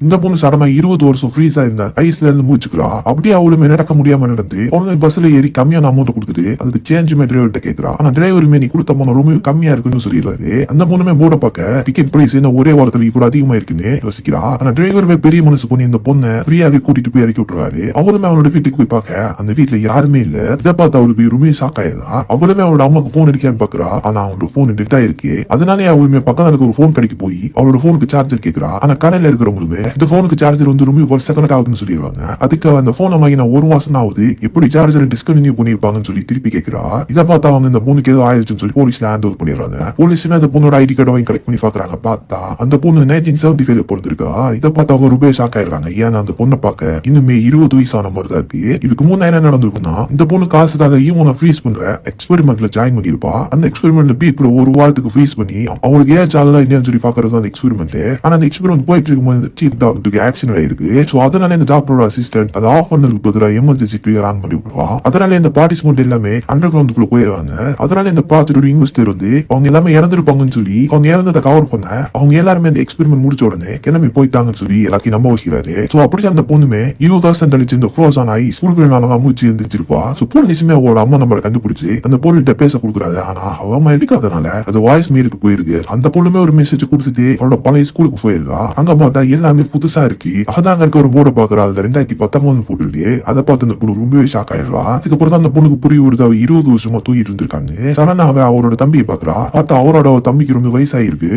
இந்த பொண்ணு சடமா இருபது வருஷம் ஃப்ரீஸா இருந்தா ஐஸ்ல இருந்து மூச்சுக்கிறா. அப்படியே அவளுமே நடக்க முடியாம நடந்து உடனே பஸ்ல ஏறி கம்மியான அமௌண்ட் கொடுத்துட்டு அதுக்கு சேஞ்சுமே டிரைவர்கிட்ட கேக்குறா. ஆனா டிரைவருமே நீ கொடுத்த பொண்ணு ரொம்ப கம்மியா இருக்குன்னு சொல்லிடுறாரு. அந்த பொண்ணுமே போர்டை பார்க்க டிக்கெட் பிரைஸ் என்ன ஒரே வாரத்துல கூட அதிகமா இருக்குன்னு யோசிக்கிறா. ஆனா டிரைவருமே பெரிய மனசு பண்ணி இந்த பொண்ணை ஃப்ரீயாவே கூட்டிட்டு போய் இறக்கி விட்டுறாரு. அவருமே அவனோட வீட்டுக்கு போய் பார்க்க அந்த வீட்டுல யாருமே இல்ல. இதை பார்த்து அவளுக்கு ரொம்ப ஷாக் ஆயிடுறா. அவளுமே அவளோட அம்மாக்கு போன் அடிக்கான்னு பாக்குறா. ஆனா அவனோட போன் டெட் ஆயிருக்கு. அதனாலே அவளுமே பக்கத்துல இருக்க ஒரு போன் கடைக்கு போய் அவளோட போனுக்கு சார்ஜர் கேக்குறா. ஆனா கடையில இருக்கிறவங்களுமே இந்த போனுக்கு சார்ஜர் வந்து ரொம்ப ஒரு செகண்ட் ஆகுதுன்னு சொல்லிடுவாங்க அதுக்கு அந்த போனை வாங்கி நான் ஒரு மாசம் ஆகுது எப்படி சார்ஜர் டிஸ்கண்டினியூ பண்ணிருப்பாங்கன்னு சொல்லி திருப்பி கேக்குறா இதை பார்த்தா அவங்க இந்த பொண்ணுக்கு ஏதோ ஆயிடுச்சுன்னு சொல்லி போலீஸ்ல ஹேண்ட் ஓவர் பண்ணிடுறாங்க போலீஸுமே அந்த பொண்ணோட ஐடி கார்டு வாங்கி கலெக்ட் பண்ணி பாக்குறாங்க பார்த்தா அந்த பொண்ணு நைன்டீன் செவன்டி ஃபைவ்ல பிறந்திருக்கா இதை பார்த்து அவங்க ரொம்ப ஷாக் ஆயிடுறாங்க ஏன்னா அந்த பொண்ணை பார்க்க இன்னுமே இருபது வயசான மாதிரி தான் இருக்கு இதுக்கு முன்ன என்ன நடந்திருக்குன்னா இந்த பொண்ணு காசு காசுக்காக இவனை ஃப்ரீஸ் பண்ற எக்ஸ்பெரிமெண்ட்ல ஜாயின் பண்ணிருப்பா அந்த எக்ஸ்பெரிமெண்ட்ல பீப்புள் ஒரு வாரத்துக்கு ஃப்ரீஸ் பண்ணி அவங்களுக்கு ஏன் சாலா இல்லையான்னு சொல்லி பாக்குறது அந்த எக்ஸ்பெரிமெண்ட் ஆனா அந்த எக்ஸ்பெரிமெண்ட் போயிட்டு இருக்கும்போது சீஃப் டாக்டருக்கு ஆக்சிடென்ட் ஆயிருக்கு சோ அதனால இந்த டாக்டரோட அசிஸ்டன்ட் அதை ஆஃப் பண்ணதுக்கு பதிலாக எமர்ஜென்சி ட்ரிகர் ஆன் பண்ணி விடுவா அதனால இந்த பார்ட்டிசிபென்ட் எல்லாமே அண்டர் கிரவுண்டுக்குள்ள போயிடுவாங்க அதனால இந்த பார்ட்டியோட இன்வெஸ்டர் வந்து அவங்க எல்லாமே இறந்துருப்பாங்கன்னு சொல்லி அவங்க இறந்ததை கவர் பண்ண அவங்க எல்லாருமே அந்த எக்ஸ்பெரிமெண்ட் முடிச்ச உடனே கிளம்பி போயிட்டாங்கன்னு சொல்லி எல்லாத்தையும் நம்ப வைக்கிறாரு சோ அப்படி அந்த பொண்ணுமே இருபது வருஷம் கழிச்சு இந்த ஃப்ரோஸ் ஆன ஐஸ் குறுக்கினால மூச்சு இருந்துச்சிருப்பா சோ போலீஸுமே அவளோட அம்மா நம்மளை கண்டுபிடிச்சு அந்த பொருள்கிட்ட பேச கொடுக்குறாரு ஆனா அவ அம்மா எடுக்காதனால அது வாய்ஸ் மீருக்கு போயிருக்கு அந்த பொண்ணுமே ஒரு மெசேஜ் கொடுத்துட்டு அவளோட பழைய ஸ்கூலுக்கு போயிருக்கா அங்க பார்த்தா எல்லாமே புதுசா இருக்கு. அதான் இருக்க ஒரு போர்டை பாக்குறா அதுல ரெண்டாயிரத்தி பத்தொன்பது போட்டுலயே அதை பார்த்து அந்த பொண்ணு ரொம்பவே ஷாக் ஆயிடுறா. அதுக்கப்புறம் தான் அந்த பொண்ணுக்கு புரிய ஒரு அவ இருபது வருஷமா தூக்கிட்டு இருந்திருக்காங்க. சடனா அவரோட தம்பியை பாக்குறா பார்த்தா அவரோட தம்பிக்கு ரொம்ப வயசாயிருக்கு.